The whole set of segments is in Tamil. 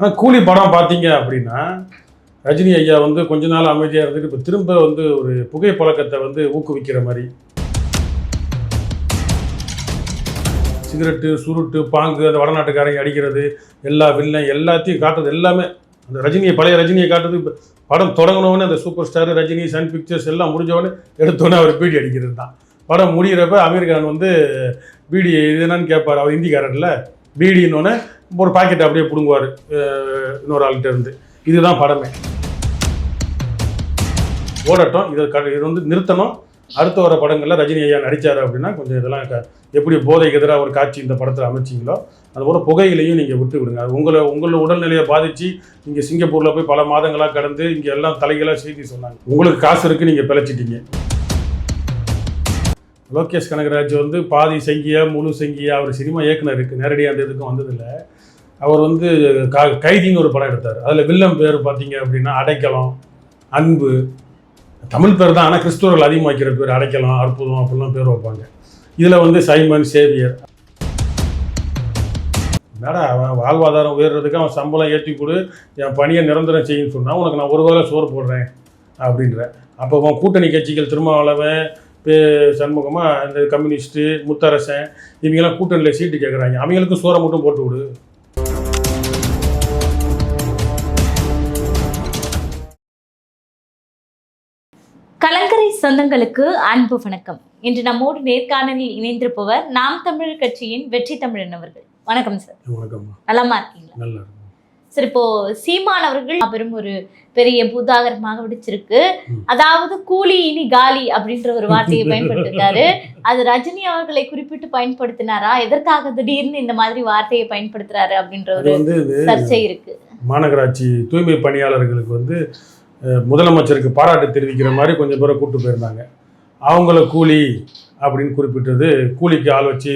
ஆனால் கூலி படம் பார்த்தீங்க அப்படின்னா ரஜினி ஐயா வந்து கொஞ்ச நாள் அமைதியாக இருந்துட்டு இப்போ திரும்ப வந்து ஒரு புகை பழக்கத்தை வந்து ஊக்குவிக்கிற மாதிரி. சிகரெட்டு சுருட்டு பாங்கு அந்த வடநாட்டுக்காரங்க அடிக்கிறது எல்லா வில்லன் எல்லாத்தையும் காட்டுறது எல்லாமே. அந்த ரஜினியை பழைய ரஜினியை காட்டுறது இப்போ படம் தொடங்கினவொடனே அந்த super star Rajini Sun Pictures எல்லாம் முடிஞ்சவொடனே எடுத்தோடனே அவர் பீடி அடிக்கிறது தான் படம் முடிகிறப்ப அமீர் கான் வந்து பீடி இது என்னன்னு கேட்பார் அவர் ஹிந்திக்காரர்ல. பீடின்னொன்னே ஒரு பாக்கெட் அப்படியே பிடுங்குவார் இன்னொரு ஆள்கிட்ட இருந்து. இதுதான் படமே. ஓடட்டும். இதை க இது வந்து நிறுத்தணும். அடுத்த வர படங்களில் ரஜினி ஐயா நடித்தார் அப்படின்னா கொஞ்சம் இதெல்லாம் க- எப்படி போதைக்கு எதிராக ஒரு காட்சி இந்த படத்தில் அமைச்சிங்களோ அதுபோல் புகையிலையும் நீங்கள் விட்டு விடுங்க. அது உங்களை உங்களோட உடல்நிலையை பாதித்து நீங்கள் சிங்கப்பூரில் போய் பல மாதங்களாக கடந்து இங்கே எல்லாம் தலைகளாக செய்தி சொன்னாங்க. உங்களுக்கு காசு இருக்குது நீங்கள் பிழைச்சிட்டீங்க. லோகேஷ் கனகராஜ் வந்து பாதி சங்கியா முழு சங்கியா அவர் சினிமா இயக்குனருக்கு நேரடியாக அந்த இதுக்கும் வந்ததில்லை. அவர் வந்து கா கைதின்னு ஒரு படம் எடுத்தார். அதில் வில்லம் பேர் பார்த்தீங்க அப்படின்னா அடைக்கலம் அன்பு. தமிழ் பேர் தான் ஆனால் கிறிஸ்துவர்கள் அதிகமாக வைக்கிற பேர் அடைக்கலம் அற்புதம் அப்படிலாம் பேர் வைப்பாங்க. இதில் வந்து சைமன் சேவியர். என்னடா அவன் வாழ்வாதாரம் உயர்றதுக்கு அவன் சம்பளம் ஏற்றி கொடு என் பணியை நிரந்தரம் செய்யுன்னு சொன்னால் உனக்கு நான் ஒரு வேளை சோறு போடுறேன் அப்படின்ற. அப்போ உன் கூட்டணி கட்சிகள் திருமாவளவன் சண்முகமாக இந்த கம்யூனிஸ்ட்டு முத்தரசன் இவங்கெல்லாம் கூட்டணியில் சீட்டு கேட்குறாங்க அவங்களுக்கும் சோறை மட்டும் போட்டு விடு. கலங்கரை சொந்தங்களுக்கு அன்பு வணக்கம். இன்று நம்மோடு நேர்காணலில் இணைந்திருப்பவர் நாம் தமிழர் கட்சியின் வெற்றி தமிழன் அவர்கள். வணக்கம் சார். வணக்கம்மா நலமா இருக்கீங்களா? நல்லா சார் இப்போ சீமான் அவர்கள் பெரும் ஒரு பெரிய பூதாகரமாக விடுச்சிருக்கு. அதாவது கூலி இனி காலி அப்படின்ற ஒரு வார்த்தையை பயன்படுத்திருக்காரு. அது ரஜினி அவர்களை குறிப்பிட்டு பயன்படுத்தினாரா? எதற்காக திடீர்னு இந்த மாதிரி வார்த்தையை பயன்படுத்துறாரு அப்படின்ற ஒரு சர்ச்சை இருக்கு. மாநகராட்சி தூய்மை பணியாளர்களுக்கு வந்து முதலமைச்சருக்கு பாராட்டு தெரிவிக்கிற மாதிரி கொஞ்சம் பேரை கூட்டு போயிருந்தாங்க. அவங்கள கூலி அப்படின்னு குறிப்பிட்டது கூலிக்கு ஆள் வச்சு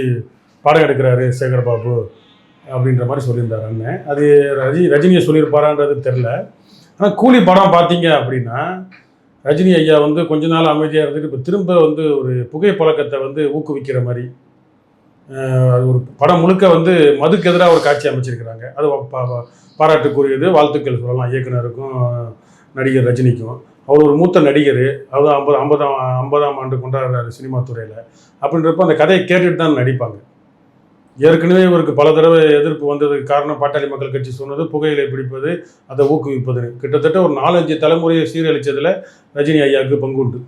படம் எடுக்கிறாரு சேகர் பாபு. அப்படின்ற மாதிரி சொல்லியிருந்தார் அண்ணன் அது ரஜி ரஜினியை சொல்லியிருப்பாரான்றது தெரில ஆனால் கூலி படம் பார்த்தீங்க அப்படின்னா ரஜினி ஐயா வந்து கொஞ்ச நாள் அமைதியாக இருந்துட்டு இப்போ திரும்ப வந்து ஒரு புகை பழக்கத்தை வந்து ஊக்குவிக்கிற மாதிரி அது ஒரு படம் முழுக்க வந்து மதுக்கு எதிராக ஒரு காட்சி அமைச்சிருக்கிறாங்க. அது பாராட்டுக்குரியது வாழ்த்துக்கள் சொல்லலாம். இயக்குனருக்கும் நடிகர் ரஜினிக்கும். அவர் ஒரு மூத்த நடிகர். அவர் ஐம்பது ஐம்பதாம் ஐம்பதாம் ஆண்டு கொண்டாடுறாரு சினிமா துறையில். அப்படின்றப்ப அந்த கதையை கேட்டுட்டு தான் நடிப்பாங்க. ஏற்கனவே இவருக்கு பல தடவை எதிர்ப்பு வந்ததுக்கு காரணம் பாட்டாளி மக்கள் கட்சி சொன்னது புகையிலை பிடிப்பது அதை ஊக்குவிப்பது கிட்டத்தட்ட ஒரு நாலஞ்சு தலைமுறையை சீரழிச்சதுல ரஜினி ஐயாவுக்கு பங்கு உண்டு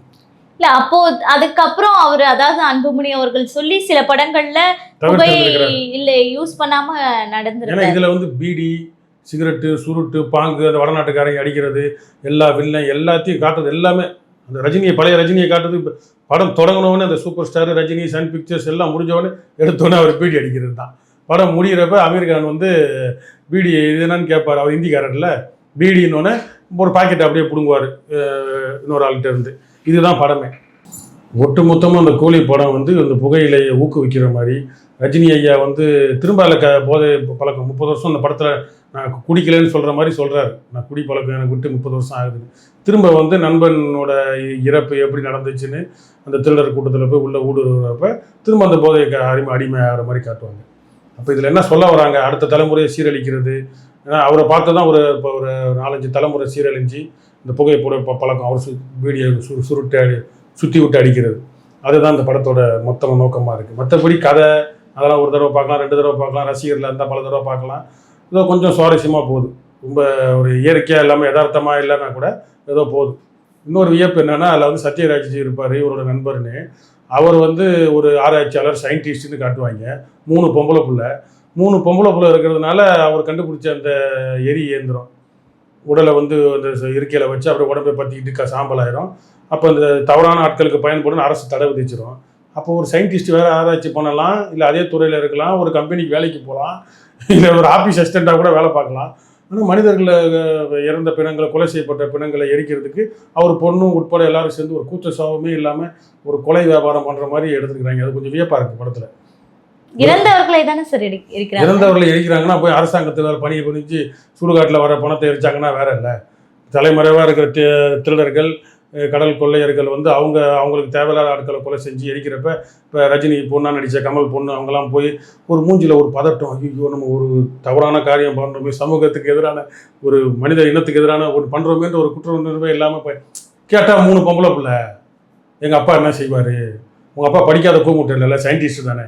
இல்ல அப்போ அதுக்கப்புறம் அவர் அதாவது அன்புமணி அவர்கள் சொல்லி சில படங்கள்ல புகை தவிர்த்து இல்ல யூஸ் பண்ணாம நடந்திருக்கு இதில் வந்து பீடி சிகரெட்டு சுருட்டு பாங்கு அந்த வடநாட்டுக்காரங்க அடிக்கிறது எல்லா வில்லன் எல்லாத்தையும் காட்டுறது எல்லாமே அந்த ரஜினியை பழைய ரஜினியை காட்டுறது இப்போ படம் தொடங்கினவொடனே அந்த super star Rajini Sun Pictures எல்லாம் முடிஞ்சவொடனே எடுத்தோடனே அவர் பீடி அடிக்கிறது தான் படம் முடிகிறப்ப அமீர் கான் வந்து பீடி இது என்னன்னு கேட்பார் அவர் ஹிந்திக்காரர்ல. பீடின்னொன்னே ஒரு பாக்கெட் அப்படியே பிடுங்குவார் இன்னொரு ஆள்கிட்ட இருந்து. இதுதான் படமே. ஒட்டுமொத்தமாக அந்த கூலி படம் வந்து அந்த புகையிலையை ஊக்குவிக்கிற மாதிரி ரஜினி ஐயா வந்து திரும்ப அதில் க போதை பழக்கம் முப்பது வருஷம் அந்த படத்தில் நான் குடிக்கலைன்னு சொல்கிற மாதிரி சொல்கிறாரு நான் குடி பழக்கம் எனக்கு விட்டு முப்பது வருஷம் ஆகுது. திரும்ப வந்து நண்பனோட இ- இறப்பு எப்படி நடந்துச்சுன்னு அந்த திருடர் கூட்டத்தில் போய் உள்ளே ஊடுருவப்ப திரும்ப அந்த போதையை அடிமை அடிமை ஆகிற மாதிரி காட்டுவாங்க. அப்போ இதில் என்ன சொல்ல வராங்க? அடுத்த தலைமுறையை சீரழிக்கிறது. ஏன்னா அவரை பார்த்து தான் ஒரு இப்போ ஒரு நாலஞ்சு தலைமுறை சீரழிஞ்சு இந்த புகைப்பட ப- பழக்கம் அவர் சு வீடியோ சு சுருட்டு அடி சுற்றி விட்டு அடிக்கிறது. அதுதான் இந்த படத்தோட மொத்த நோக்கமாக இருக்குது மற்றபடி கதை அதெல்லாம் ஒரு தடவை பார்க்கலாம் ரெண்டு தடவை பார்க்கலாம் ரசிகரில் இருந்தால் பல தடவை பார்க்கலாம். ஏதோ கொஞ்சம் சுவாரஸ்யமாக போகுது. ரொம்ப ஒரு இயற்கையாக இல்லாமல் யதார்த்தமாக இல்லைன்னா கூட ஏதோ போகுது. இன்னொரு வியப்பு என்னென்னா அதில் வந்து சத்யராஜ்ஜி இருப்பார் இவரோட நண்பர்னு. அவர் வந்து ஒரு ஆராய்ச்சியாளர் சயின்டிஸ்ட்னு காட்டுவாங்க. மூணு பொம்பளை பிள்ளை. மூணு பொம்பளை பிள்ளை இருக்கிறதுனால அவர் கண்டுபிடிச்ச அந்த எரி இயந்திரம். உடலை வந்து அந்த இருக்கையில் வச்சு அப்படியே உடம்பை பற்றிக்கிட்டு க சாம்பலாயிரும். அப்போ அந்த தவறான ஆட்களுக்கு பயன்படும் அரசு தடை விதிச்சிடும் அப்போ ஒரு சயின்டிஸ்ட் வேறு ஆராய்ச்சி பண்ணலாம் இல்லை அதே துறையில் இருக்கலாம் ஒரு கம்பெனிக்கு வேலைக்கு போகலாம். இல்லை ஒரு ஆஃபீஸ் அசிஸ்டண்ட்டாக கூட வேலை பார்க்கலாம். ஆனால் மனிதர்களை இறந்த பிணங்களை கொலை செய்யப்பட்ட பிணங்களை எரிக்கிறதுக்கு அவர் பொண்ணும் உட்பட எல்லாரும் சேர்ந்து ஒரு கூச்ச சாபமே இல்லாமல் ஒரு கொலை வியாபாரம் பண்ணுற மாதிரி எடுத்துக்கிறாங்க அது கொஞ்சம் வியப்பாக இருக்குது படத்தில். இறந்தவர்களை தானே சார் இருக்கிறாங்க இறந்தவர்களை எரிக்கிறாங்கன்னா போய் அரசாங்கத்தில் வேறு பணியை புரிஞ்சு சுடுகாட்டில் வர பணத்தை எரிச்சாங்கன்னா வேற இல்லை. தலைமறைவாக இருக்கிற திருடர்கள் கடல் கொள்ளையர்கள் வந்து அவங்க அவங்களுக்கு தேவையில்லாத ஆட்களை கொலை செஞ்சு எரிக்கிறப்ப இப்போ ரஜினி பொண்ணாக நடித்த கமல் பொண்ணு அவங்கெல்லாம் போய் ஒரு மூஞ்சியில் ஒரு பதட்டம் ஐயோ நம்ம ஒரு தவறான காரியம் பண்ணுறோமே சமூகத்துக்கு எதிரான ஒரு மனித இனத்துக்கு எதிரான ஒரு பண்ணுறோமேன்ற ஒரு குற்ற உணர்வே இல்லாமல் போய் கேட்டால் மூணு பொம்பளை பிள்ளை எங்கள் அப்பா என்ன செய்வார்? உங்கள் அப்பா படிக்காத கூமுட்டை இல்லைல்ல சயின்டிஸ்ட் தானே.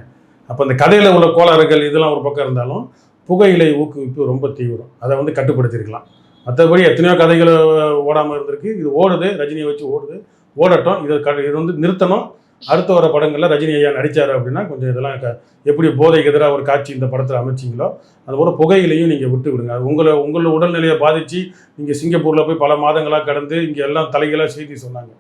அப்போ இந்த கதையில் உள்ள கோளாறுகள் இதெல்லாம் ஒரு பக்கம் இருந்தாலும் புகையிலை ஊக்குவிப்பு ரொம்ப தீவிரம். அதை வந்து கட்டுப்படுத்தியிருக்கலாம். மற்றபடி எத்தனையோ கதைகள் ஓடாமல் இருந்திருக்கு. இது ஓடுது ரஜினியை வச்சு ஓடுது. ஓடட்டும். இதை க இது வந்து நிறுத்தணும். அடுத்த வர படங்களில் ரஜினி ஐயா நடித்தார் அப்படின்னா கொஞ்சம் இதெல்லாம் க எப்படி போதைக்கு எதிராக ஒரு காட்சி இந்த படத்தில் அமைச்சிங்களோ அதுபோல் புகையிலையும் நீங்கள் விட்டு விடுங்க அது உங்களை உங்களோட உடல்நிலையை பாதித்து நீங்கள் சிங்கப்பூரில் போய் பல மாதங்களாக கடந்து இங்கே எல்லாம் தலைகளாக செய்தி சொன்னாங்க.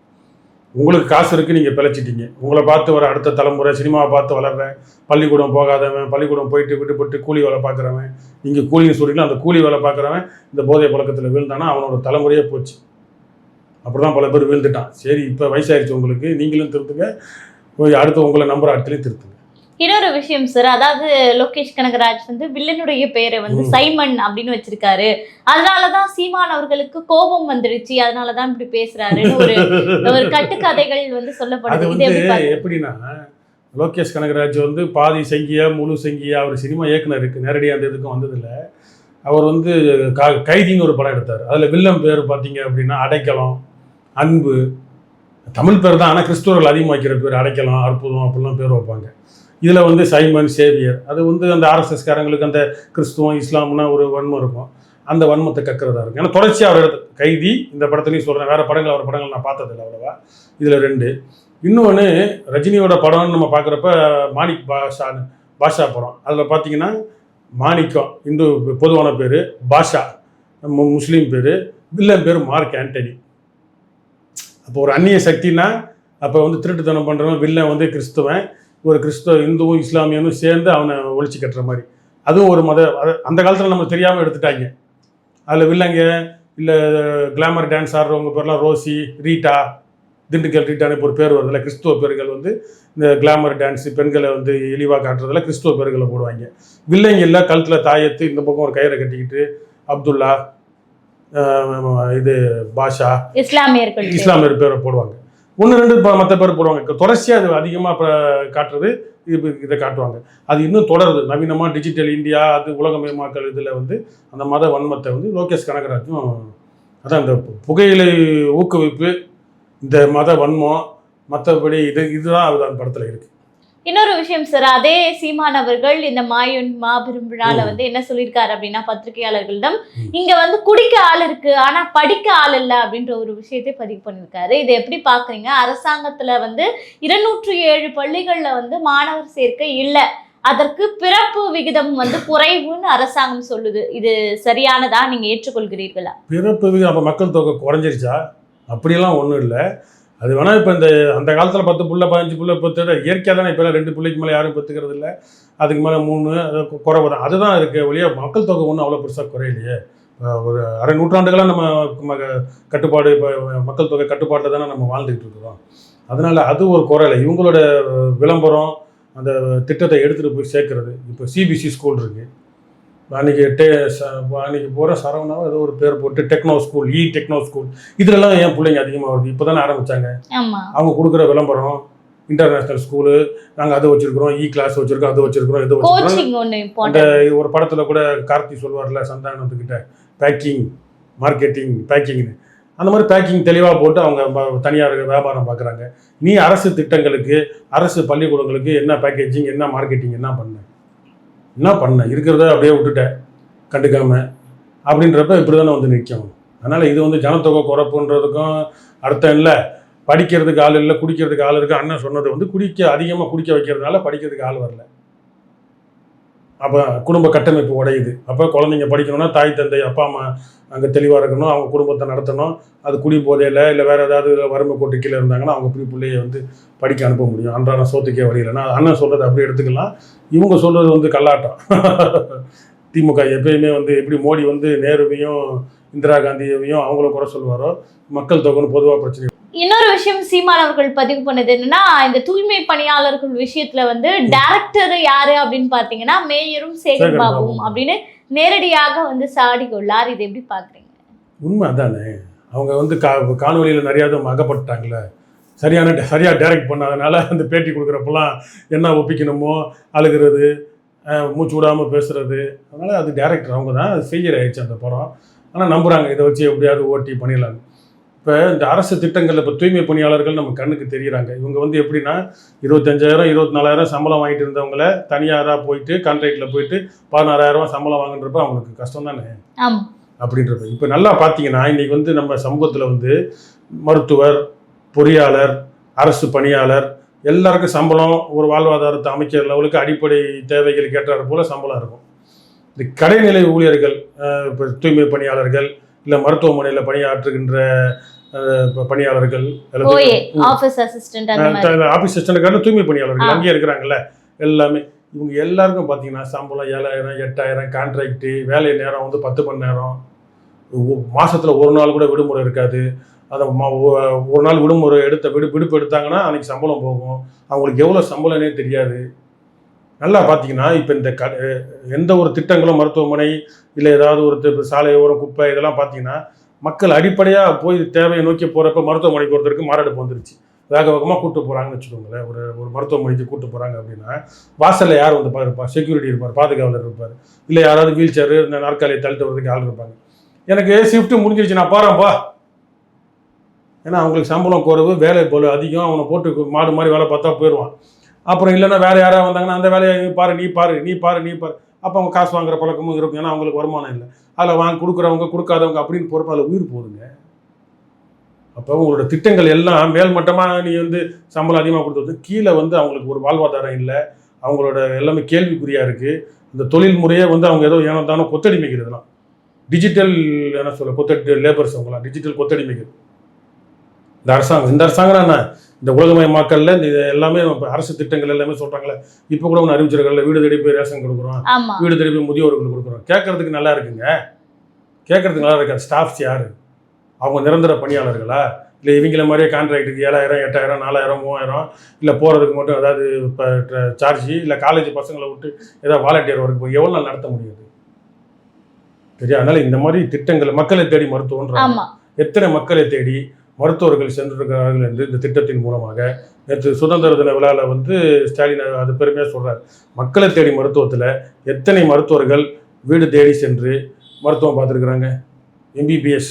உங்களுக்கு காசு இருக்குது நீங்கள் பிழைச்சிட்டீங்க. உங்களை பார்த்து வர அடுத்த தலைமுறை சினிமாவை பார்த்து வளர்றேன் பள்ளிக்கூடம் போகாதவன் பள்ளிக்கூடம் போயிட்டு விட்டுப்பட்டு கூலி வேலை பார்க்குறவன் நீங்கள் கூலின்னு சொல்லிக்கலாம் அந்த கூலி வேலை பார்க்குறவன் இந்த போதை பழக்கத்தில் விழுந்தானா அவனோட தலைமுறையே போச்சு. அப்படி தான் பல பேர் விழுந்துட்டான். சரி இப்போ வயசாயிருச்சு உங்களுக்கு நீங்களும் திருத்துங்க. போய் அடுத்து உங்களை நம்புற இடத்துலையும் திருத்துங்க. இன்னொரு விஷயம் சார் அதாவது லோகேஷ் கனகராஜ் வந்து வில்லனுடைய பேரை வந்து. சைமன் அப்படின்னு வச்சிருக்காரு. அதனாலதான் சீமான் அவர்களுக்கு கோபம் வந்துருச்சு அதனாலதான் இப்படி பேசுறாருன்னு ஒரு ஒரு கட்டுக்கதைகள் வந்து சொல்லப்படுது? எப்படின்னா லோகேஷ் கனகராஜ் வந்து பாதி சங்கியா முழு சங்கியா அவர் சினிமா இயக்குனருக்கு நேரடியாக அந்த இதுக்கும் வந்ததில்ல. அவர் வந்து கைதின்னு ஒரு படம் எடுத்தார். அதில் வில்லம் பேர் பார்த்தீங்க அப்படின்னா அடைக்கலம் அன்பு. தமிழ் பேர் தான் ஆனால் கிறிஸ்துவர்கள் அதிகமாக வைக்கிற பேர் அடைக்கலம் அற்புதம் அப்படிலாம் பேர் வைப்பாங்க. இதில் வந்து சைமன் சேவியர். அது வந்து அந்த ஆர்எஸ்எஸ்காரங்களுக்கு அந்த கிறிஸ்துவம் இஸ்லாம்னா ஒரு வன்மம் இருக்கும். அந்த வன்மத்தை கக்கிறதா இருக்கும். ஏன்னா தொடர்ச்சியாக அவர் கைதி இந்த படத்துலையும் சொல்கிறேன் வேறு படங்கள் அவர் படங்கள் நான் பார்த்ததில்ல அவ்வளோவா. இதில் ரெண்டு. இன்னொன்று ரஜினியோட படம்னு நம்ம பார்க்குறப்ப மாணிக் பாஷா பாஷா படம். அதில் பார்த்தீங்கன்னா மாணிக்கம் இந்து பொதுவான பேர் பாஷா. மு- முஸ்லீம் பேர் வில்லன் பேர் மார்க் ஆண்டனி. அப்போ ஒரு அந்நிய சக்தினா அப்போ வந்து திருட்டுத்தனம் பண்ணுறவன் வில்லன் வந்து கிறிஸ்துவன். ஒரு கிறிஸ்துவ இந்துவும் இஸ்லாமியனும் சேர்ந்து அவனை ஒழிச்சு கட்டுற மாதிரி. அதுவும் ஒரு மத அந்த காலத்தில் நம்ம தெரியாமல் எடுத்துட்டாங்க. அதில் வில்லங்க இல்லை கிளாமர் டான்ஸ் ஆடுறவங்க பேர்லாம் ரோசி ரீட்டா திண்டுக்கல் ரீட்டான்னு இப்போ ஒரு பேர் வருதுல்ல கிறிஸ்துவ பேர்கள் வந்து இந்த கிளாமர் டான்ஸ் பெண்களை வந்து இழிவாக காட்டுறதுல கிறிஸ்துவ பேர்களை போடுவாங்க. வில்லைங்களில் கழுத்தில் தாயத்து இந்த பக்கம் ஒரு கயிறை கட்டிக்கிட்டு அப்துல்லா இது பாஷா இஸ்லாமியர்கள். இஸ்லாமியர் பேரை போடுவாங்க. ஒன்று ரெண்டு மற்ற பேர் போடுவாங்க. தொடர்ச்சியாக அது அதிகமாக இப்போ காட்டுறது இது இதை காட்டுவாங்க. அது இன்னும் தொடருது. நவீனமாக டிஜிட்டல் இந்தியா அது உலகமயமாக்கல் இதில் வந்து அந்த மத வன்மத்தை வந்து லோகேஷ் கனகராஜும் அதான் இந்த புகையிலை ஊக்குவிப்பு இந்த மத வன்மம் மற்றபடி இது இதுதான் அது அந்த படத்தில் இருக்குது இன்னொரு விஷயம் சார் அதே சீமான் அவர்கள் இந்த மாயன் மாபெரும் விழால. வந்து என்ன சொல்லியிருக்காரு அப்படின்னா பத்திரிகையாளர்களிடம். இங்க வந்து குடிக்க ஆள் இருக்கு ஆனா படிக்க ஆள் இல்ல அப்படின்ற ஒரு விஷயத்தை பதிவு பண்ணியிருக்காரு. இதை எப்படி பாக்குறீங்க அரசாங்கத்துல வந்து இருநூற்று ஏழு பள்ளிகள்ல வந்து மாணவர் சேர்க்கை இல்ல. அதற்கு பிறப்பு விகிதம் வந்து குறைவுன்னு அரசாங்கம் சொல்லுது. இது சரியானதா நீங்க ஏற்றுக்கொள்கிறீர்களா? பிறப்பு விகிதம் அப்போ மக்கள் தொகை குறைஞ்சிருச்சா? அப்படியெல்லாம் ஒன்றும் இல்லை. அது வேணால் இப்போ இந்த அந்த காலத்தில் பத்து புள்ள பதினஞ்சு புள்ள பத்து இயற்கையாக தானே இப்போலாம் ரெண்டு பிள்ளைக்கு மேலே யாரும் பத்துக்கிறது இல்லை. அதுக்கு மேலே மூணு குறைவு தான் அதுதான் இருக்குது ஒழிய மக்கள் தொகை ஒன்றும் அவ்வளோ பெருசாக குறையிலையே. ஒரு அரை நூற்றாண்டுகளாக நம்ம ம- கட்டுப்பாடு இப்போ மக்கள் தொகை கட்டுப்பாட்டில் தானே நம்ம வாழ்ந்துக்கிட்டு இருக்கிறோம். அதனால் அது ஒரு குறையில இவங்களோட விளம்பரம் அந்த திட்டத்தை எடுத்துகிட்டு போய் சேர்க்கறது. இப்போ சிபிசி ஸ்கூல் இருக்குது அன்றைக்கி டே அன்றைக்கி போகிற சரவணாவும் ஏதோ ஒரு பேர் போட்டு டெக்னோ ஸ்கூல் இ டெக்னோ ஸ்கூல் இதுலலாம் ஏன் பிள்ளைங்க அதிகமாக வருது? இப்போ தானே ஆரம்பித்தாங்க அவங்க கொடுக்குற விளம்பரம் இன்டர்நேஷ்னல் ஸ்கூலு நாங்கள் அது வச்சுருக்கிறோம் இ கிளாஸ் வச்சுருக்கோம் அது வச்சுருக்கிறோம் இது வச்சுருக்கிறோம். ஒண்ணு அந்த ஒரு படத்தில் கூட கார்த்தி சொல்வார்ல சந்தானத்துக்கிட்ட பேக்கிங் மார்க்கெட்டிங் பேக்கிங்னு அந்த மாதிரி பேக்கிங் தெளிவாக போட்டு அவங்க தனியார் வியாபாரம் பார்க்குறாங்க நீ அரசு திட்டங்களுக்கு அரசு பள்ளிக்கூடங்களுக்கு என்ன பேக்கேஜிங் என்ன மார்க்கெட்டிங் என்ன பண்ண? என்ன பண்ண? இருக்கிறத அப்படியே விட்டுட்டேன். கண்டுக்காம. அப்படின்றப்ப இப்படி தானே வந்து நிற்கும் அதனால் இது வந்து ஜனத்தொகை குறைப்புன்றதுக்கும் அர்த்தம் இல்லை. படிக்கிறதுக்கு ஆள் இல்லை குடிக்கிறதுக்கு ஆள் இருக்குது அண்ணன் சொன்னது வந்து குடிக்க அதிகமாக குடிக்க வைக்கிறதுனால படிக்கிறதுக்கு ஆள் வரல. அப்போ குடும்ப கட்டமைப்பு உடையுது. அப்போ குழந்தைங்க படிக்கணும்னா தாய் தந்தை அப்பா அம்மா அங்கே தெளிவாக இருக்கணும் அவங்க குடும்பத்தை நடத்தணும். அது குடி போதையில் இல்லை வேறு ஏதாவது வறுமை கோட்டு கீழே இருந்தாங்கன்னா அவங்க இப்படி பிள்ளைய வந்து படிக்க அனுப்ப முடியும். அன்றாட சோத்துக்கே வழியிலன்னா அண்ணன் சொல்கிறது அப்படி எடுத்துக்கலாம். இவங்க சொல்கிறது வந்து கல்லாட்டம். திமுக எப்பயுமே வந்து எப்படி மோடி வந்து நேருவையும் இந்திரா காந்தியையும் அவங்கள குறை சொல்லுவாரோ மக்கள் தொகைன்னு பொதுவாக பிரச்சனை. இன்னொரு விஷயம் சீமான் அவர்கள் பதிவு பண்ணது என்னன்னா இந்த தூய்மை பணியாளர்கள் விஷயத்துல வந்து டைரக்டர் யாரு அப்படின்னு பாத்தீங்கன்னா மேயரும் சேகர் பாபுவும் பாபு. அப்படின்னு நேரடியாக வந்து சாடி கொள்ளார். இதை எப்படி பார்க்குறீங்க? உண்மை அதானே? அவங்க வந்து கா காணொலியில் நிறையா அகப்பட்டாங்களே சரியான சரியாக டைரக்ட் பண்ணாதனால அந்த பேட்டி கொடுக்குறப்பெல்லாம் என்ன ஒப்பிக்கணுமோ அழுகிறது மூச்சு விடாமல் பேசுகிறது அதனால் அது டேரக்டர் அவங்க தான் அது ஃபெயிலியர் ஆயிடுச்சு அந்த படம். ஆனால் நம்புகிறாங்க இதை வச்சு எப்படியாவது ஓட்டி பண்ணிடலாம் இப்போ இந்த அரசு திட்டங்களில் இப்போ தூய்மை பணியாளர்கள் நம்ம கண்ணுக்கு தெரியுறாங்க. இவங்க வந்து எப்படின்னா இருபத்தஞ்சாயிரம் இருபத்தி நாலாயிரம் சம்பளம் வாங்கிட்டு இருந்தவங்கள தனியாராக போயிட்டு கான்ட்ராக்டில் போயிட்டு பதினாறாயிரம் சம்பளம் வாங்குன்றப்ப அவங்களுக்கு கஷ்டம் தானே? அப்படின்றது இப்போ நல்லா பார்த்தீங்கன்னா இன்னைக்கு வந்து நம்ம சமூகத்தில் வந்து மருத்துவர் பொறியாளர் அரசு பணியாளர் எல்லாருக்கும் சம்பளம் ஒரு வாழ்வாதாரத்தை அமைக்கிற லெவலுக்கு அடிப்படை தேவைகள் கேட்டார் போல சம்பளம் இருக்கும். இந்த கடைநிலை ஊழியர்கள் இப்போ தூய்மை பணியாளர்கள் இல்லை மருத்துவமனையில் பணியாற்றுகின்ற பணியாளர்கள் ஆபீஸ் அசிஸ்டன்ட் ஆஃபீஸ் அசிஸ்டன்ட்டுக்கான தூய்மை பணியாளர்கள். அங்கேயே இருக்கிறாங்கல்ல எல்லாமே. இவங்க எல்லாருக்கும் பார்த்தீங்கன்னா சம்பளம் ஏழாயிரம் எட்டாயிரம் கான்ட்ராக்டு வேலை நேரம் வந்து பத்து மணி நேரம். மாசத்துல ஒரு நாள் கூட விடுமுறை இருக்காது. அதை ம- ஒரு நாள் விடுமுறை எடுத்த விடு விடுப்பு எடுத்தாங்கன்னா அன்னைக்கு சம்பளம் போகும். அவங்களுக்கு எவ்வளோ சம்பளம்னே தெரியாது. நல்லா பார்த்தீங்கன்னா இப்போ இந்த க எந்த ஒரு திட்டங்களும் மருத்துவமனை இல்லை ஏதாவது ஒரு தி- சாலை ஓரம் குப்பை இதெல்லாம் பார்த்தீங்கன்னா மக்கள் அடிப்படையாக போய் தேவையை நோக்கி போகிறப்ப மருத்துவமனைக்கு ஒருத்தருக்கு மாரடைப்பு வந்துருச்சு. வேக வேகமாக கூட்டு போகிறாங்கன்னு வச்சுக்கோங்களேன். ஒரு ஒரு மருத்துவமனைக்கு கூப்பிட்டு போகிறாங்க அப்படின்னா வாசலில் யார் வந்து இருப்பார் செக்யூரிட்டி இருப்பார் பாதுகாவலர் இருப்பார். இல்லை யாராவது வீல் சேரு இந்த நாற்காலியை தள்ளிட்டு வரதுக்கு ஆள் இருப்பாங்க. எனக்கு ஷிஃப்ட்டு முடிஞ்சிருச்சு நான் போகிறேன்ப்பா ஏன்னா அவங்களுக்கு சம்பளம் குறைவு வேலை போல அதிகம் அவனை போட்டு மாடு மாதிரி வேலை பார்த்தா போயிடுவான் அப்புறம் இல்லைன்னா வேறு யாராவது வந்தாங்கன்னா அந்த வேலையை நீ பாரு நீ பாரு நீ பாரு நீ பாரு. அப்போ அவங்க காசு வாங்குற பழக்கமும் இருக்கும். ஏன்னா அவங்களுக்கு வருமானம் இல்லை. அதில் வாங்க கொடுக்குறவங்க கொடுக்காதவங்க அப்படின்னு பொறுப்பு அதில் உயிர் போகுதுங்க அப்போ உங்களோட திட்டங்கள் எல்லாம் மேல்மட்டமாக நீ வந்து சம்பளம் அதிகமாக கொடுத்தது கீழே வந்து அவங்களுக்கு ஒரு வாழ்வாதாரம் இல்லை. அவங்களோட எல்லாமே கேள்விக்குறியாக இருக்குது இந்த தொழில் முறையே வந்து அவங்க ஏதோ ஏனோ தானோ கொத்தடிமைக்கிறதுலாம் டிஜிட்டல் என்ன சொல்ல கொத்தடி லேபர்ஸ் அவங்களாம் டிஜிட்டல் கொத்தடிமைக்கிறது இந்த அரசாங்கம் இந்த அரசாங்கம் என்ன? இந்த உலகமயமாக்கல்ல இந்த இது எல்லாமே இப்ப அரசு திட்டங்கள் எல்லாமே சொல்கிறாங்களே இப்போ கூட ஒன்று அறிவிச்சிருக்கல வீடு தேடி போய் ரேஷன் கொடுக்குறோம். வீடு தேடி போய் முதியோர்களுக்கு கொடுக்குறோம். கேட்கறதுக்கு நல்லா இருக்குங்க. கேட்கறதுக்கு நல்லா இருக்கு ஸ்டாஃப்ஸ் யாரு? அவங்க நிரந்தர பணியாளர்களா? இல்லை இவங்கள மாதிரியே கான்ட்ராக்டுக்கு ஏழாயிரம் எட்டாயிரம் நாலாயிரம் மூவாயிரம் இல்லை போகிறதுக்கு மட்டும் ஏதாவது இப்போ சார்ஜ் இல்லை காலேஜ் பசங்களை விட்டு ஏதாவது வாலண்டியர் ஒர்க் போய் எவ்வளோ நாள் நடத்த முடியாது சரியா அதனால இந்த மாதிரி திட்டங்கள் மக்களை தேடி மருத்துவம்ன்றாங்க. ஆமா. எத்தனை மக்களை தேடி மருத்துவர்கள் சென்றிருக்கிறார்கள் என்று இந்த திட்டத்தின் மூலமாக நேற்று சுதந்திர தின விழாவில் வந்து ஸ்டாலின் அது பெருமையாக சொல்றார். மக்களை தேடி மருத்துவத்தில் எத்தனை மருத்துவர்கள் வீடு தேடி சென்று மருத்துவம் பார்த்துருக்குறாங்க? எம்பிபிஎஸ்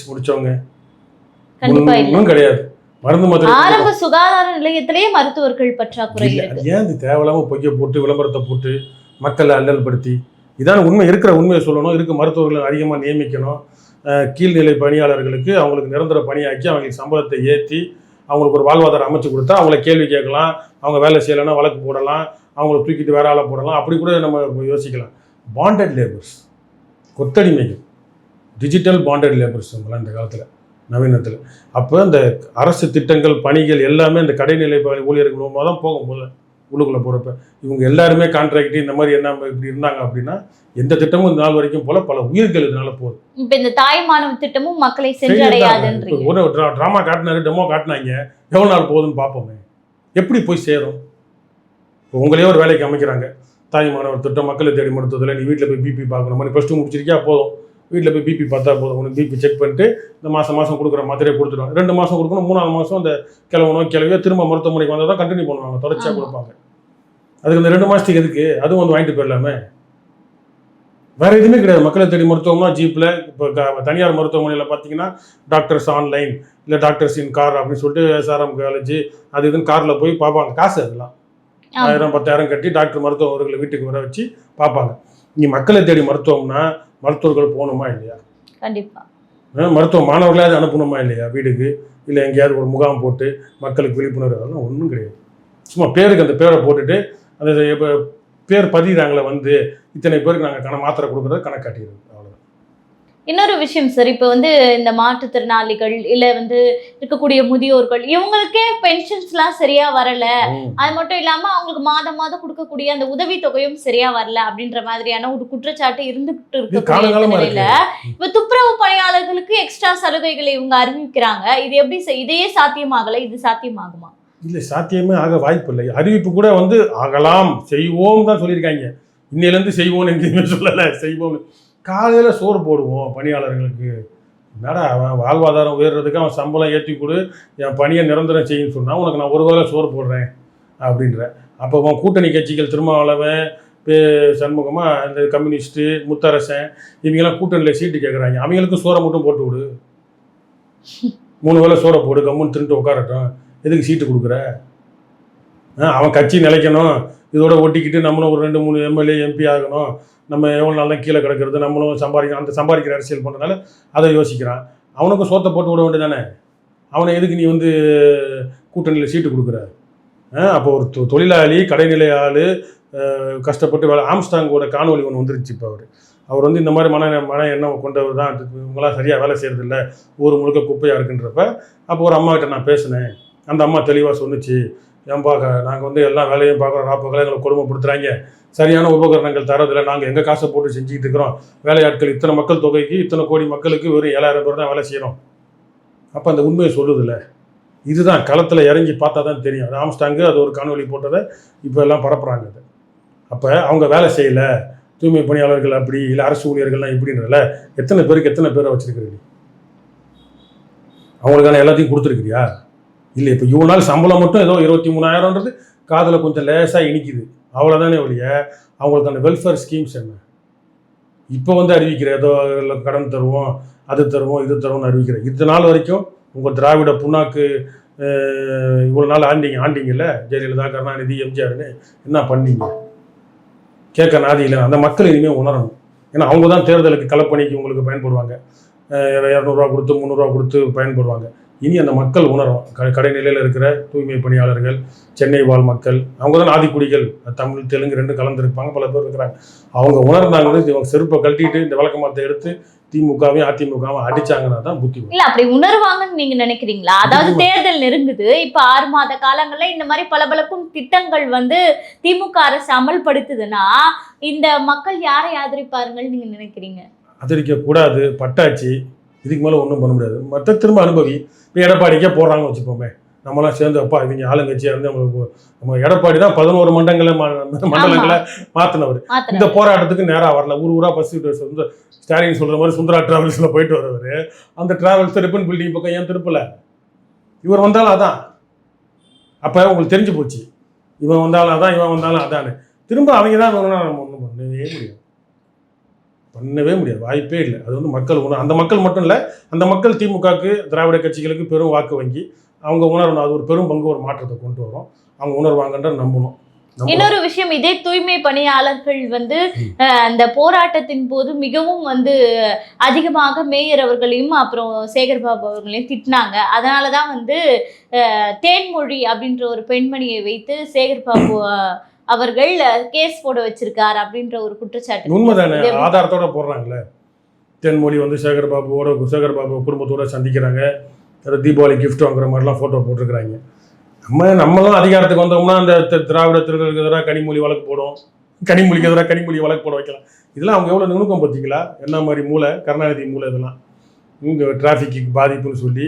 இல்ல. ஒன்றும் கிடையாது. மருந்து மாத்திரை ஆரம்ப சுகாதார நிலையத்திலேயே மருத்துவர்கள் பற்றாக்குறை ஏன் இது தேவையில்லாம பொய்யை போட்டு விளம்பரத்தை போட்டு மக்களை அல்லல்படுத்தி? இதான் உண்மை இருக்கிற உண்மையை சொல்லணும். இருக்க மருத்துவர்களை அதிகமாக நியமிக்கணும். கீழ்நிலை பணியாளர்களுக்கு அவங்களுக்கு நிரந்தர பணியாக்கி அவங்களுக்கு சம்பளத்தை ஏற்றி அவங்களுக்கு ஒரு வாழ்வாதாரம் அமைச்சு கொடுத்தா அவங்கள கேள்வி கேட்கலாம். அவங்க வேலை செய்யலைன்னா வழக்கு போடலாம். அவங்கள தூக்கிட்டு வேற ஆளை போடலாம். அப்படி கூட நம்ம யோசிக்கலாம். பாண்டட் லேபர்ஸ் கொத்தடிமைகள். டிஜிட்டல் பாண்டட் லேபர்ஸ் அவங்களாம் இந்த காலத்தில் நவீனத்தில். அப்போ இந்த அரசு திட்டங்கள் பணிகள் எல்லாமே இந்த கடைநிலை ஊழியர்கள் மூலமாக தான் போகும் போல உள்ளுக்குள்ளே போகிறப்ப இவங்க எல்லாருமே கான்ட்ராக்ட் இந்த மாதிரி என்ன இப்படி இருந்தாங்க அப்படின்னா எந்த திட்டமும் இந்த நாள் வரைக்கும் போல பல உயிர்கள் இதனால போகுது. இப்ப இந்த தாய் மாணவ திட்டமும் மக்களை சென்றடையாதுன்றீங்க. ஒரு ட்ரா ட்ராமா காட்டினாரு டெமோ காட்டினாங்க. எவ்வளோ நாள் போகுதுன்னு பார்ப்போமே. எப்படி போய் சேரும்? உங்களையே ஒரு வேலைக்கு அமைக்கிறாங்க. தாய் மாணவர் திட்டம் மக்களை தேடி மருத்துவத்தில் நீ வீட்டில் போய் பிபி பார்க்கணும். நீ ப்ளஸ் டூ முடிச்சிருக்கியா? போதும். வீட்டில் போய் பிபி பார்த்தா போதும். உனக்கு பிபி செக் பண்ணிட்டு இந்த மாதம் மாதம் கொடுக்குற மாத்திரையை கொடுத்துருவாங்க ரெண்டு மாதம் கொடுக்கணும் மூணாவது மாதம் அந்த கிழவனோ கிளவியோ திரும்ப மருத்துவமனைக்கு வந்தால் தான் கண்டினியூ பண்ணுவாங்க தொடர்ச்சியாக. கொடுப்பாங்க. அதுக்கு இந்த ரெண்டு மாதத்துக்கு எதுக்கு? அதுவும் வந்து வாங்கிட்டு போயிடலாமே. வேற எதுவுமே கிடையாது. மக்களை தேடி மருத்துவம்னா ஜீப்பில் இப்போ க- தனியார் மருத்துவமனையில் பார்த்தீங்கன்னா டாக்டர்ஸ் ஆன்லைன் இல்லை டாக்டர்ஸ் இன் கார் அப்படின்னு சொல்லிட்டு எஸ்ஆர்எம் காலேஜ் அது இதுன்னு காரில் போய் பார்ப்பாங்க. காசு அதெல்லாம். ஆயிரம் பத்தாயிரம் கட்டி டாக்டர் மருத்துவர்களை வீட்டுக்கு வர வச்சு பார்ப்பாங்க. இங்கே மக்களை தேடி மருத்துவம்னா மருத்துவர்கள் போகணுமா இல்லையா? கண்டிப்பா. அஹ் மருத்துவ மாணவர்களாவது அனுப்பணுமா இல்லையா வீட்டுக்கு? இல்லை எங்கேயாவது ஒரு முகாம் போட்டு மக்களுக்கு விழிப்புணர்வு அதெல்லாம் ஒன்றும் கிடையாது. சும்மா பேருக்கு அந்த பேரை போட்டுட்டு அந்த பேர் பதிகிறாங்களே வந்து இத்தனை பேருக்கு நாங்கள் கண மாத்திரை கொடுக்குறது கணக்கு காட்டிடுறது அவ்வளோதான் இன்னொரு விஷயம் சார் இப்போ வந்து இந்த மாற்றுத்திறனாளிகள் இல்ல வந்து இருக்கக்கூடிய முதியோர்கள் இவங்களுக்கே பென்ஷன்ஸ்லாம் சரியா வரல. அது மட்டும் இல்லாம அவங்களுக்கு மாதம் மாதம் கொடுக்கக்கூடிய அந்த உதவி தொகையும் சரியா வரல அப்படின்ற மாதிரியான ஒரு குற்றச்சாட்டு இருந்துகிட்டு நிலையில இருக்கு. இப்ப துப்புரவு பணியாளர்களுக்கு எக்ஸ்ட்ரா சலுகைகளை இவங்க அறிவிக்கிறாங்க. இது எப்படி இதையே சாத்தியமாகல? இது சாத்தியமாகுமா? இல்லை சாத்தியமே ஆக வாய்ப்பு இல்லை. அறிவிப்பு கூட வந்து ஆகலாம். செய்வோம் தான் சொல்லியிருக்காங்க. இன்னையிலேருந்து செய்வோம்னு எங்கேயுமே சொல்லலை. செய்வோம்னு. காலையில் சோறு போடுவோம் பணியாளர்களுக்கு. என்னடா அவன் வாழ்வாதாரம் உயர்றதுக்கு அவன் சம்பளம் ஏற்றி கொடு என் பணியை நிரந்தரம் செய்யுன்னு சொன்னால் உனக்கு நான் ஒரு வேளை சோறு போடுறேன் அப்படின்ற. அப்போ உன் கூட்டணி கட்சிகள் திருமாவளவன் பே- சண்முகமாக இந்த கம்யூனிஸ்ட்டு முத்தரசன் இவங்கெல்லாம் கூட்டணியில் சீட்டு கேட்குறாங்க அவங்களுக்கும் சோறை மட்டும் போட்டு விடு மூணு வேளை சோறை போடு கம்முன்னு திருட்டு உட்காரட்டும் எதுக்கு சீட்டு கொடுக்குற? ஆ, அவன் கட்சி நிலைக்கணும். இதோட ஒட்டிக்கிட்டு நம்மளும் ஒரு ரெண்டு மூணு எம்எல்ஏ எம்பி ஆகணும். நம்ம எவ்வளோ நாளும் கீழே கிடக்கிறது நம்மளும் சம்பாதிக்கணும் அந்த சம்பாதிக்கிற அரசியல் பண்ணுறதுனால அதை யோசிக்கிறான். அவனுக்கும் சோத்தை போட்டு விட வேண்டியதானே அவனை எதுக்கு நீ வந்து கூட்டணியில் சீட்டு கொடுக்குற? அப்போ ஒரு தொ- தொழிலாளி கடைநிலை ஆள் கஷ்டப்பட்டு வேலை ஆம்ஸ்டாங்கோட காணொலி ஒன்று வந்துருச்சு இப்போ அவர். அவர் வந்து இந்த மாதிரி மன மன எண்ணம் கொண்டவர் தான். இவங்களாம் சரியாக வேலை செய்கிறதில்ல ஊர் முழுக்க குப்பையாக இருக்குன்றப்ப அப்போ ஒரு அம்மாக்கிட்ட நான் பேசினேன். அந்த அம்மா தெளிவாக சொன்னிச்சு. ஏன்பா நாங்கள் வந்து எல்லா வேலையும் பார்க்குறோம். நாற்பது எங்களை கொடுமைப்படுத்துகிறாங்க சரியான உபகரணங்கள் தரதில்லை. நாங்கள் எங்கள் காசை போட்டு செஞ்சுக்கிட்டு இருக்கிறோம்? வேலையாட்கள் இத்தனை மக்கள் தொகைக்கு இத்தனை கோடி மக்களுக்கு வெறும் ஏழாயிரம் பேர் தான் வேலை செய்கிறோம் அப்போ அந்த உண்மையை சொல்லுதில்ல இதுதான் களத்தில் இறங்கி பார்த்தா தான் தெரியும். அது ஆம்ஸ்டாங்கு அது ஒரு காணொலி போட்டதை இப்போ எல்லாம் பரப்புகிறாங்க அது. அப்போ அவங்க வேலை செய்யலை. தூய்மை பணியாளர்கள் அப்படி இல்லை அரசு ஊழியர்கள்லாம் இப்படின்றல. எத்தனை பேருக்கு எத்தனை பேரை வச்சுருக்கிறீங்க? அவங்களுக்கான எல்லாத்தையும் கொடுத்துருக்கிறியா? இல்லை இப்போ இவ்வளோ நாள் சம்பளம் மட்டும் ஏதோ இருபத்தி மூணாயிரம்ன்றது காதில் கொஞ்சம் லேசாக இனிக்குது. அவ்வளோதானே ஒழிய அவங்களுக்கான வெல்ஃபேர் ஸ்கீம்ஸ் என்ன? இப்போ வந்து அறிவிக்கிற ஏதோ இல்லை கடன் தருவோம் அது தருவோம் இது தருவோம்னு அறிவிக்கிற. இது நாள் வரைக்கும் உங்கள் திராவிட புண்ணாக்கு இவ்வளோ நாள் ஆண்டிங்க ஆண்டிங்கல்ல? ஜெயலலிதா கருணாநிதி எம்ஜிஆர்னு என்ன பண்ணீங்க? கேட்க நாதி இல்லை அந்த மக்கள் இனிமேல் உணரணும். ஏன்னா அவங்க தான் தேர்தலுக்கு களப்பணிக்கு உங்களுக்கு பயன்படுவாங்க. இரநூறுவா கொடுத்து முந்நூறுரூவா கொடுத்து பயன்படுவாங்க. இனி அந்த மக்கள் உணரும். கடைநிலையில் இருக்கிற தூய்மை பணியாளர்கள் சென்னை வாழ் மக்கள் அவங்க தான் ஆதிக்குடிகள். தமிழ் தெலுங்கு ரெண்டும் கலந்துருப்பாங்க பல பேர் இருக்கிறாங்க. அவங்க உணர்ந்தாங்கன்னு இவங்க செருப்பை கழட்டிட்டு இந்த விளக்கமாத்தை எடுத்து திமுகவையும் அதிமுகவும் அடிச்சாங்கன்னா தான் புத்தி. இல்ல அப்படி உணர்வாங்கன்னு நீங்க நினைக்கிறீங்களா? அதாவது தேர்தல் நெருங்குது. இப்ப ஆறு மாத காலங்கள்ல இந்த மாதிரி பளபளக்கும் திட்டங்கள் வந்து திமுக அரசு அமல்படுத்துதுன்னா இந்த மக்கள் யாரை ஆதரிப்பாருங்கன்னு நீங்க நினைக்கிறீங்க? ஆதரிக்க கூடாது பட்டாச்சு இதுக்கு மேலே ஒன்றும் பண்ண முடியாது. மற்ற திரும்ப அனுபவி இப்போ எடப்பாடிக்கே போடுறாங்கன்னு வச்சுப்போமே நம்மளாம் சேர்ந்து அப்பா இவங்க ஆளுங்கட்சியாக இருந்து நம்மளுக்கு நம்ம எடப்பாடி தான் பதினோரு மண்டங்களை மண்டலங்களை மாற்றினவர் இந்த போராட்டத்துக்கு நேராக வரல. ஊர் ஊரா பஸ் சுந்த ஸ்டாலின் சொல்ற மாதிரி சுந்தரா டிராவல்ஸில் போயிட்டு வரவர். அந்த டிராவல்ஸ் ரிப்பன் பில்டிங் பக்கம் ஏன் திருப்பல? இவர் வந்தாலும் அதான். அப்போ உங்களுக்கு தெரிஞ்சு போச்சு. இவன் வந்தாலும் அதான் இவன் வந்தாலும் அதான்னு. திரும்ப அவங்க தான் நம்ம ஒன்றும் பண்ணவே முடியாது. பண்ணவே முடியாது. வாய்ப்பே இல்லை. அது வந்து மக்கள் உணர் அந்த மக்கள் மட்டும் இல்லை அந்த மக்கள் திமுகவுக்கு திராவிட கட்சிகளுக்கு பெரும் வாக்கு வங்கி. அவங்க உணரணும் அது ஒரு பெரும் பங்கு ஒரு மாற்றத்தை கொண்டு வரும். அவங்க உணர்வாங்கன்ற நம்பணும். நம்பணும். இன்னொரு விஷயம் இதே தூய்மை பணியாளர்கள் வந்து அந்த போராட்டத்தின் போது மிகவும் வந்து அதிகமாக மேயர் அவர்களையும் அப்புறம் சேகர்பாபு அவர்களையும் திட்டினாங்க. அதனாலதான் வந்து அஹ், தேன்மொழி அப்படின்ற ஒரு பெண்மணியை வைத்து சேகர்பாபு அவர்கள் கேஸ் போட வச்சிருக்கார் அப்படின்ற ஒரு குற்றச்சாட்டு. உண்மைதானே? ஆதாரத்தோட போடுறாங்களே? தென்மொழி வந்து சேகர் பாபுவோட சேகர் பாபு குடும்பத்தோட சந்திக்கிறாங்க. தீபாவளி gift வாங்குற மாதிரிலாம் ஃபோட்டோ போட்டிருக்கிறாங்க. நம்ம நம்மளும் அதிகாரத்துக்கு வந்தோம்னா அந்த திராவிட திருடர்களுக்கு எதிராக கனிமொழி வழக்கு போடும் கனிமொழிக்கு எதிராக கனிமொழி வழக்கு போட வைக்கலாம். இதெல்லாம் அவங்க எவ்வளோ நுணுக்கம் பார்த்தீங்களா? என்ன மாதிரி மூளை? கருணாநிதி மூளை இதெல்லாம். இங்கே டிராஃபிக்கு பாதிப்புன்னு சொல்லி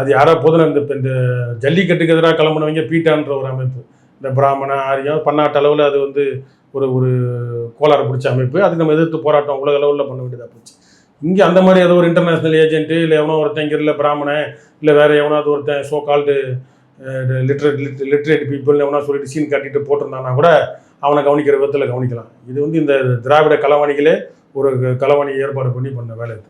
அது யாரோ பொதுன இந்த இந்த ஜல்லிக்கட்டுக்கு எதிராக கிளம்புனவங்க பீட்டான்ற ஒரு அமைப்பு. இந்த பிராமண ஆரியம் பன்னாட்டு அளவில் அது வந்து ஒரு ஒரு கோளாறு பிடிச்ச அமைப்பு. அதுக்கு நம்ம எதிர்த்து போராட்டம் உலக அளவில் பண்ண வேண்டியதாக போச்சு. இங்கே அந்த மாதிரி ஏதோ ஒரு இன்டர்நேஷ்னல் ஏஜென்ட்டு இல்லை எவனோ ஒருத்தன் இங்கே இல்லை பிராமணன் இல்லை வேறு எவனாவது ஒருத்தன் so called literate literate people எவனா சொல்லிட்டு சீன் காட்டிட்டு போட்டிருந்தானா கூட அவனை கவனிக்கிற விதத்தில் கவனிக்கலாம். இது வந்து இந்த திராவிட கலவாணிகளே ஒரு கலவாணி ஏற்பாடு பண்ணி பண்ண வேலை இது.